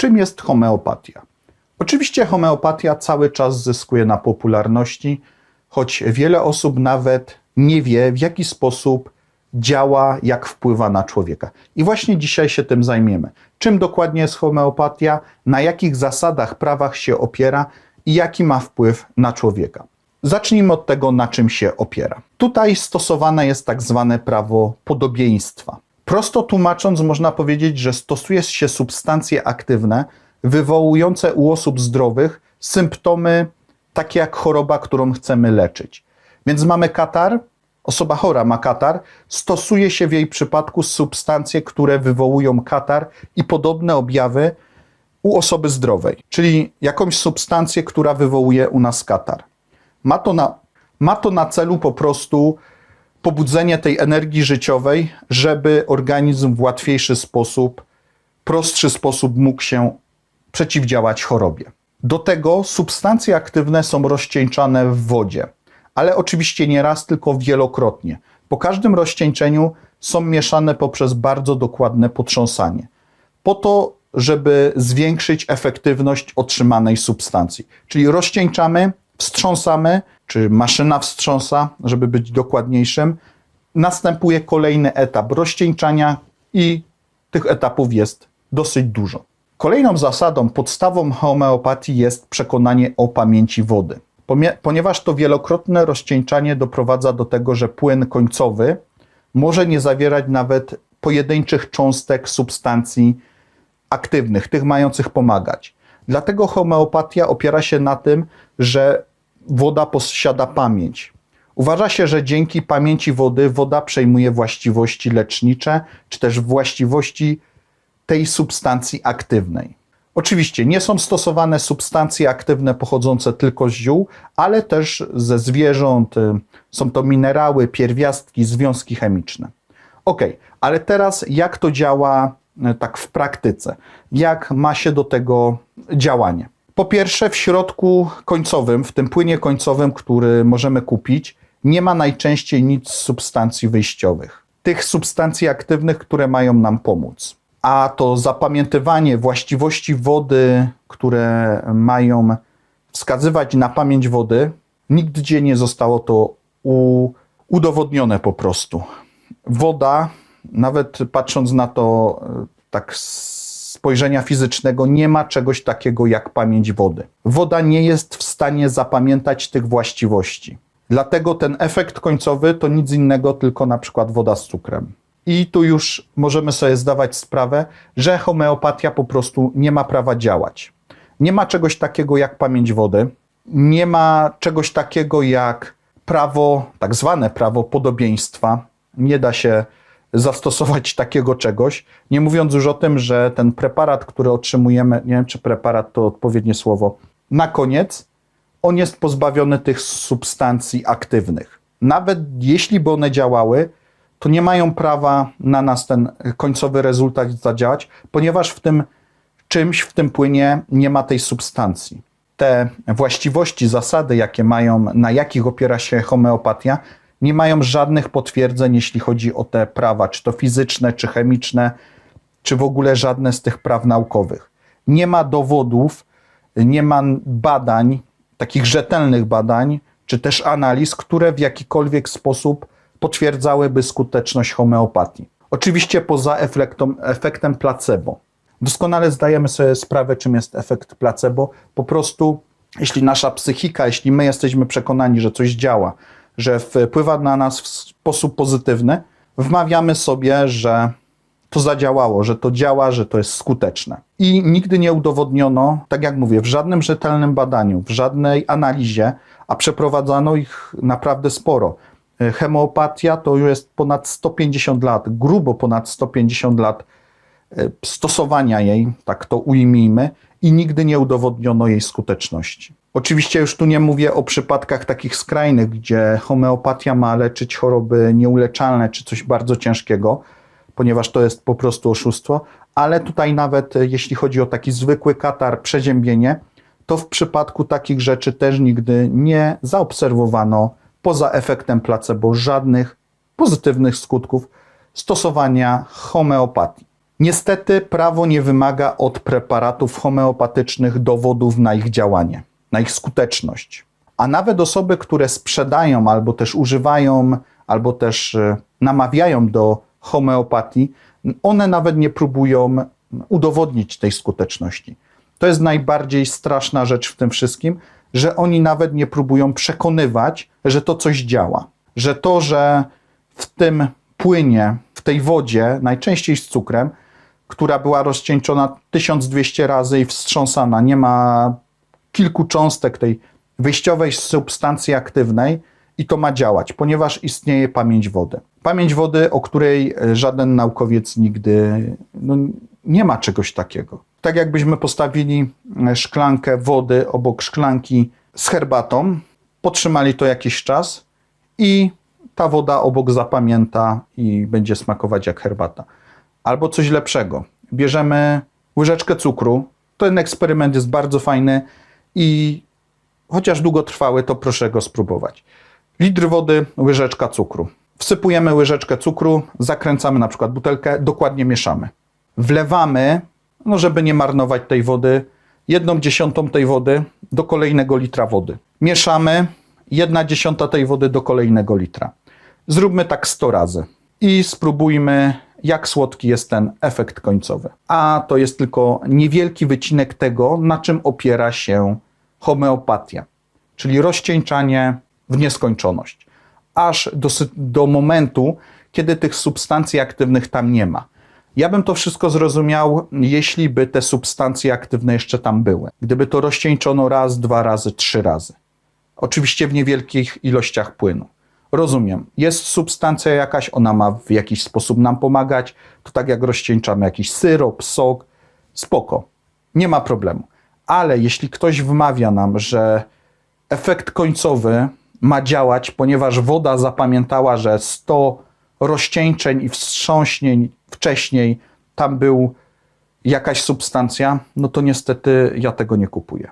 Czym jest homeopatia? Oczywiście homeopatia cały czas zyskuje na popularności, choć wiele osób nawet nie wie, w jaki sposób działa, jak wpływa na człowieka. I właśnie dzisiaj się tym zajmiemy. Czym dokładnie jest homeopatia, na jakich zasadach, prawach się opiera i jaki ma wpływ na człowieka. Zacznijmy od tego, na czym się opiera. Tutaj stosowane jest tak zwane prawo podobieństwa. Prosto tłumacząc, można powiedzieć, że stosuje się substancje aktywne wywołujące u osób zdrowych symptomy takie jak choroba, którą chcemy leczyć. Więc mamy katar, osoba chora ma katar, stosuje się w jej przypadku substancje, które wywołują katar i podobne objawy u osoby zdrowej, czyli jakąś substancję, która wywołuje u nas katar. Ma to na, ma to na celu po prostu pobudzenie tej energii życiowej, żeby organizm w łatwiejszy sposób, prostszy sposób mógł się przeciwdziałać chorobie. Do tego substancje aktywne są rozcieńczane w wodzie, ale oczywiście nie raz, tylko wielokrotnie. Po każdym rozcieńczeniu są mieszane poprzez bardzo dokładne potrząsanie. Po to, żeby zwiększyć efektywność otrzymanej substancji. Czyli rozcieńczamy, wstrząsamy, czy maszyna wstrząsa, żeby być dokładniejszym. Następuje kolejny etap rozcieńczania i tych etapów jest dosyć dużo. Kolejną zasadą, podstawą homeopatii jest przekonanie o pamięci wody. Ponieważ to wielokrotne rozcieńczanie doprowadza do tego, że płyn końcowy może nie zawierać nawet pojedynczych cząstek substancji aktywnych, tych mających pomagać. Dlatego homeopatia opiera się na tym, że woda posiada pamięć. Uważa się, że dzięki pamięci wody woda przejmuje właściwości lecznicze, czy też właściwości tej substancji aktywnej. Oczywiście nie są stosowane substancje aktywne pochodzące tylko z ziół, ale też ze zwierząt. y, Są to minerały, pierwiastki, związki chemiczne. Ok, ale teraz jak to działa y, tak w praktyce? Jak ma się do tego działanie? Po pierwsze, w środku końcowym, w tym płynie końcowym, który możemy kupić, nie ma najczęściej nic z substancji wyjściowych. Tych substancji aktywnych, które mają nam pomóc. A to zapamiętywanie właściwości wody, które mają wskazywać na pamięć wody, nigdzie nie zostało to u, udowodnione po prostu. Woda, nawet patrząc na to e, tak z spojrzenia fizycznego, nie ma czegoś takiego jak pamięć wody. Woda nie jest w stanie zapamiętać tych właściwości. Dlatego ten efekt końcowy to nic innego, tylko na przykład woda z cukrem. I tu już możemy sobie zdawać sprawę, że homeopatia po prostu nie ma prawa działać. Nie ma czegoś takiego jak pamięć wody, nie ma czegoś takiego jak prawo, tak zwane prawo podobieństwa. Nie da się zastosować takiego czegoś, nie mówiąc już o tym, że ten preparat, który otrzymujemy, nie wiem czy preparat to odpowiednie słowo, na koniec on jest pozbawiony tych substancji aktywnych. Nawet jeśli by one działały, to nie mają prawa na nas ten końcowy rezultat zadziałać, ponieważ w tym czymś, w tym płynie nie ma tej substancji. Te właściwości, zasady, jakie mają, na jakich opiera się homeopatia, nie mają żadnych potwierdzeń, jeśli chodzi o te prawa, czy to fizyczne, czy chemiczne, czy w ogóle żadne z tych praw naukowych. Nie ma dowodów, nie ma badań, takich rzetelnych badań, czy też analiz, które w jakikolwiek sposób potwierdzałyby skuteczność homeopatii. Oczywiście poza efektem, efektem placebo. Doskonale zdajemy sobie sprawę, czym jest efekt placebo. Po prostu, jeśli nasza psychika, jeśli my jesteśmy przekonani, że coś działa, że wpływa na nas w sposób pozytywny, wmawiamy sobie, że to zadziałało, że to działa, że to jest skuteczne. I nigdy nie udowodniono, tak jak mówię, w żadnym rzetelnym badaniu, w żadnej analizie, a przeprowadzano ich naprawdę sporo. Hemopatia to już jest ponad 150 lat, grubo ponad 150 lat e, stosowania jej, tak to ujmijmy, i nigdy nie udowodniono jej skuteczności. Oczywiście już tu nie mówię o przypadkach takich skrajnych, gdzie homeopatia ma leczyć choroby nieuleczalne czy coś bardzo ciężkiego, ponieważ to jest po prostu oszustwo, ale tutaj nawet e, jeśli chodzi o taki zwykły katar, przeziębienie, to w przypadku takich rzeczy też nigdy nie zaobserwowano poza efektem placebo żadnych pozytywnych skutków stosowania homeopatii. Niestety prawo nie wymaga od preparatów homeopatycznych dowodów na ich działanie, na ich skuteczność. A nawet osoby, które sprzedają albo też używają, albo też e, namawiają do homeopatii, one nawet nie próbują udowodnić tej skuteczności. To jest najbardziej straszna rzecz w tym wszystkim, że oni nawet nie próbują przekonywać, że to coś działa. Że to, że w tym płynie, w tej wodzie, najczęściej z cukrem, która była rozcieńczona 1200 razy i wstrząsana, nie ma kilku cząstek tej wyjściowej substancji aktywnej i to ma działać, ponieważ istnieje pamięć wody. Pamięć wody, o której e, żaden naukowiec nigdy no, nie ma czegoś takiego. Tak jakbyśmy postawili e, szklankę wody obok szklanki z herbatą, potrzymali to jakiś czas i ta woda obok zapamięta i będzie smakować jak herbata. Albo coś lepszego. Bierzemy łyżeczkę cukru. Ten eksperyment jest bardzo fajny i chociaż długotrwały, to proszę go spróbować. Litr wody, łyżeczka cukru. Wsypujemy łyżeczkę cukru, zakręcamy na przykład butelkę, dokładnie mieszamy. Wlewamy, no żeby nie marnować tej wody, jedną dziesiątą tej wody do kolejnego litra wody. Mieszamy, jedna dziesiąta tej wody do kolejnego litra. Zróbmy tak 100 razy i spróbujmy, jak słodki jest ten efekt końcowy. A to jest tylko niewielki wycinek tego, na czym opiera się homeopatia, czyli rozcieńczanie w nieskończoność, aż do, do momentu, kiedy tych substancji aktywnych tam nie ma. Ja bym to wszystko zrozumiał, jeśli by te substancje aktywne jeszcze tam były. Gdyby to rozcieńczono raz, dwa razy, trzy razy. Oczywiście w niewielkich ilościach płynu. Rozumiem, jest substancja jakaś, ona ma w jakiś sposób nam pomagać. To tak jak rozcieńczamy jakiś syrop, sok, spoko, nie ma problemu. Ale jeśli ktoś wmawia nam, że efekt końcowy ma działać, ponieważ woda zapamiętała, że 100 rozcieńczeń i wstrząśnień wcześniej tam był jakaś substancja, no to niestety ja tego nie kupuję.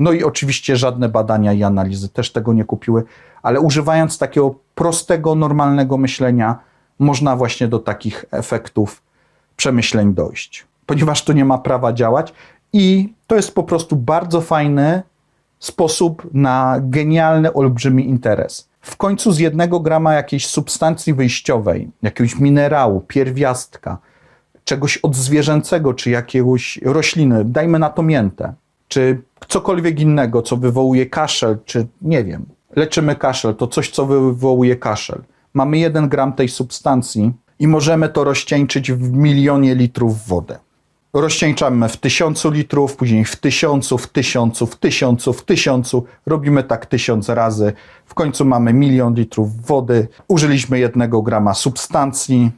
No i oczywiście żadne badania i analizy też tego nie kupiły, ale używając takiego prostego, normalnego myślenia, można właśnie do takich efektów przemyśleń dojść, ponieważ to nie ma prawa działać i to jest po prostu bardzo fajny sposób na genialny, olbrzymi interes. W końcu z jednego grama jakiejś substancji wyjściowej, jakiegoś minerału, pierwiastka, czegoś odzwierzęcego, czy jakiegoś rośliny, dajmy na to miętę, czy cokolwiek innego, co wywołuje kaszel, czy nie wiem, leczymy kaszel, to coś, co wywołuje kaszel. Mamy jeden gram tej substancji i możemy to rozcieńczyć w milionie litrów wody. Rozcieńczamy w tysiącu litrów, później w tysiącu, w tysiącu, w tysiącu, w tysiącu. Robimy tak tysiąc razy. W końcu mamy milion litrów wody. Użyliśmy jednego grama substancji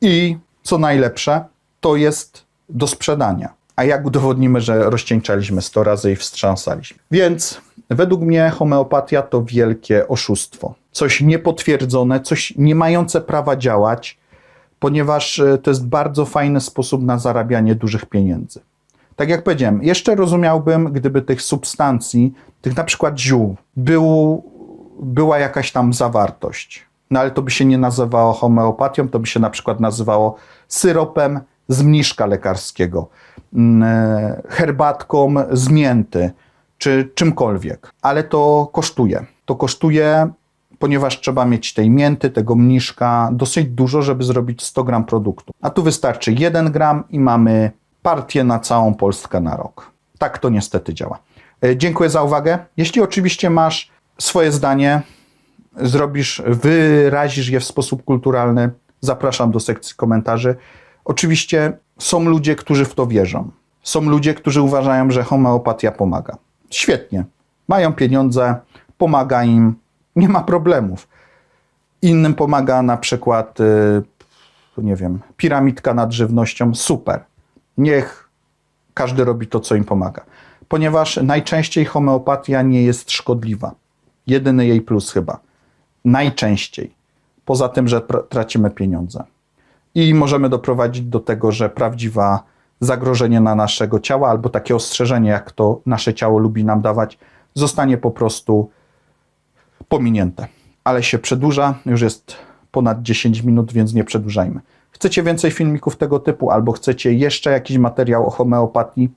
i co najlepsze, to jest do sprzedania. A jak udowodnimy, że rozcieńczaliśmy 100 razy i wstrząsaliśmy? Więc według mnie homeopatia to wielkie oszustwo. Coś niepotwierdzone, coś nie mające prawa działać, ponieważ e, to jest bardzo fajny sposób na zarabianie dużych pieniędzy. Tak jak powiedziałem, jeszcze rozumiałbym, gdyby tych substancji, tych na przykład ziół, był, była jakaś tam zawartość. No ale to by się nie nazywało homeopatią, to by się na przykład nazywało syropem z mniszka lekarskiego, mm, e, herbatką z mięty, czy czymkolwiek. Ale to kosztuje. To kosztuje, ponieważ trzeba mieć tej mięty, tego mniszka dosyć dużo, żeby zrobić 100 gram produktu. A tu wystarczy 1 gram i mamy partię na całą Polskę na rok. Tak to niestety działa. E, Dziękuję za uwagę. Jeśli oczywiście masz swoje zdanie, zrobisz, wyrazisz je w sposób kulturalny, zapraszam do sekcji komentarzy. Oczywiście są ludzie, którzy w to wierzą. Są ludzie, którzy uważają, że homeopatia pomaga. Świetnie. Mają pieniądze, pomaga im, nie ma problemów. Innym pomaga na przykład, y, nie wiem, piramidka nad żywnością. Super. Niech każdy robi to, co im pomaga. Ponieważ najczęściej homeopatia nie jest szkodliwa. Jedyny jej plus chyba. Najczęściej. Poza tym, że tracimy pieniądze. I możemy doprowadzić do tego, że prawdziwa zagrożenie na naszego ciała, albo takie ostrzeżenie, jak to nasze ciało lubi nam dawać, zostanie po prostu pominięte. Ale się przedłuża, już jest ponad 10 minut, więc nie przedłużajmy. Chcecie więcej filmików tego typu, albo chcecie jeszcze jakiś materiał o homeopatii?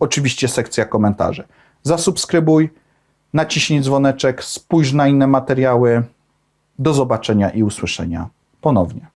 Oczywiście sekcja komentarzy. Zasubskrybuj, naciśnij dzwoneczek, spójrz na inne materiały. Do zobaczenia i usłyszenia ponownie.